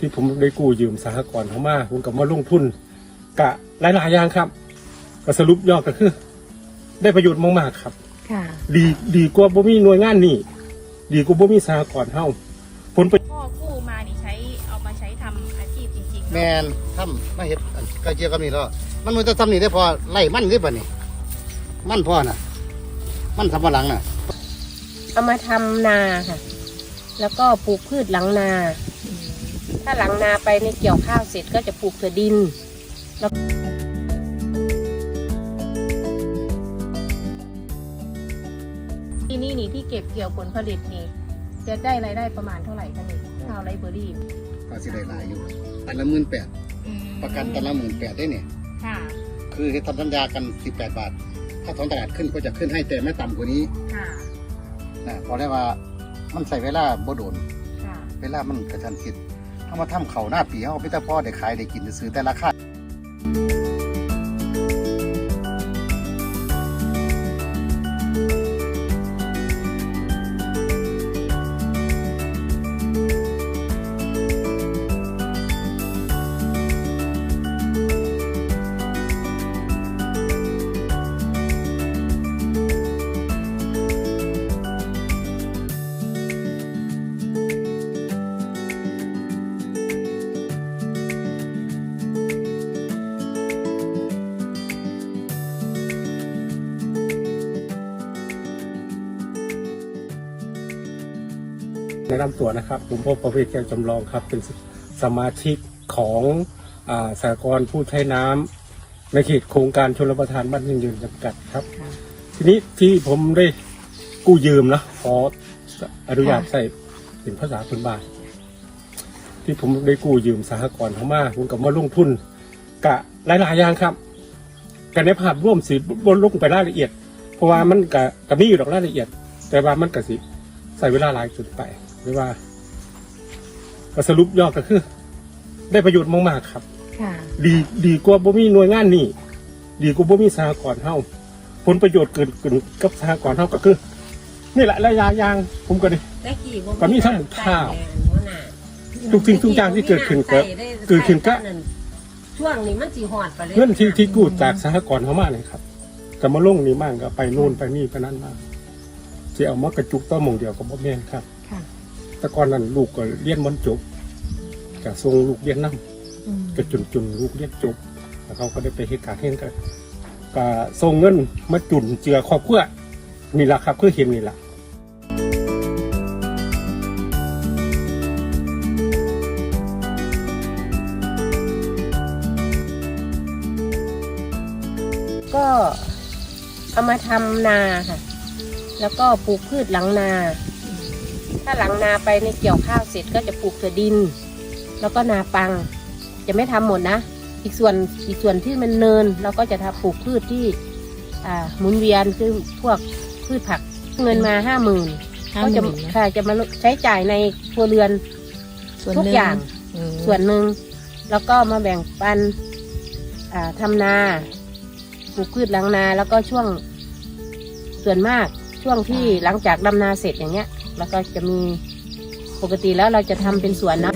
ที่ผมได้กู้ยืมสหกรณ์เขามาผมกับมาลงทุนกะหลายๆอย่างครับก็สรุปยอดก็คือ ได้ประโยชน์มากๆครับ ค่ะดีดีกว่าบ่มีหน่วยงานนี่ดีกว่าบ่มีสหกรณ์เฮาผลประพ่อกู้มานี่ใช้เอามาใช้ทำอาชีพจริงๆแมนทำมาเฮ็ดอันใกล้เคียงกับนี่แล้วมันมันจะทำนี่ได้พอไล่มันได้ป่ะนี่มันพ่อน่ะ มันทำมาหลังน่ะเอามาทำนาค่ะ แล้วก็ปลูกพืชหลังนา ถ้าหลังนาไปในเกี่ยวข้าวเสร็จก็จะปลูกเถือดินที่นี่นี่ที่เก็บเกี่ยวผลผลิตนี่ จะได้รายได้ประมาณเท่าไหร่คะนี่ชาวไรเบอรี่ก็สิได้หลายอยู่ตันละหมื่นแปดประกันตันละหมื่นแปดได้เนี่ยค่ะ คือทำสัญญากันสิบแปดบาท ถ้าท้องตลาดขึ้นก็จะขึ้นให้แต่ไม่ต่ำกว่านี้ค่ะนะพอได้ว่ามันใส่เวลาบ่โดนค่ะเวลามันกระชันชิด ถ้ามาทำเขาหน้าปีเอาพิจารพ่อได้ขายได้กินได้ซื้อแต่ราคา แนะนำตัวนะครับ ผมพบประเวศแก้วจำลองครับ เป็นสมาชิกของอาสหกรณ์ผู้ใช้น้ำในเขตโครงการชลประทานบ้านยั่งยืนจำกัดครับ ทีนี้ที่ผมได้กู้ยืมนะขออนุญาตใส่เป็นภาษาพื้นบ้านที่ผมได้กู้ยืมสหกรณ์เขามาผมกับมาลงทุนกะหลายๆอย่างครับกันในภาพร่วมสิบนลงไปรายละเอียด เพราะว่ามันกะกะมีอยู่ดอกรายละเอียด แต่ว่ามันกะสิใส่เวลาหลายจุดไป หรือว่าก็สรุปยอดก็คือ ได้ประโยชน์มากๆครับ ค่ะ ดีดีกว่าบ่มีหน่วยงานนี่ดีกว่าบ่มีสหกรณ์เฮาผลประโยชน์เกิดขึ้นกับสหกรณ์เฮาก็คือนี่แหละระยะยางผมก็ได้ได้กี่ก็มีทั้งหมดข้าวทุกสิ่งทุกอย่างที่เกิดขึ้นก็เกิดขึ้นก็ ช่วงนี้มันสีหอดไปเลยเงินที่ที่กู้จากสหกรณ์เฮามาเลยครับก็มาลงนี่มั่งก็ไปโน่นไปนี่ไปนั่นมาที่เอามากระจุกต้อหมองเดียวก็บ่แม่นครับ ค่ะ แต่ก่อนนั้นลูกก็เรียนมันจบก็ส่งลูกเรียนนํอืมก็จนจนลูกเรียนจบแล้วเขาก็ได้ไปเหตุการณ์เห็นกันก็ส่งเงินมาจุนเจือครอบครัวนี่แหละครับคือเห็นนี่แหละก็เอามาทำนาค่ะ แล้วก็ปลูกพืชหลังนา ถ้าหลังนาไปในเกี่ยวข้าวเสร็จก็จะปลูกเถือดิน แล้วก็นาปัง จะไม่ทำหมดนะ อีกส่วนอีกส่วนที่มันเนินเราก็จะทำปลูกพืชที่อ่าหมุนเวียนคือพวกพืชผักเงินมาห้าหมื่นก็จะค่ะจะมาใช้จ่ายในครัวเรือนทุกอย่างส่วนหนึ่งแล้วก็มาแบ่งปันอ่าทำนาปลูกพืชหลังนาแล้วก็ช่วงส่วนมากช่วงที่หลังจากดำนาเสร็จอย่างเงี้ย แล้วก็จะมีปกติแล้วเราจะทำเป็นสวนนะ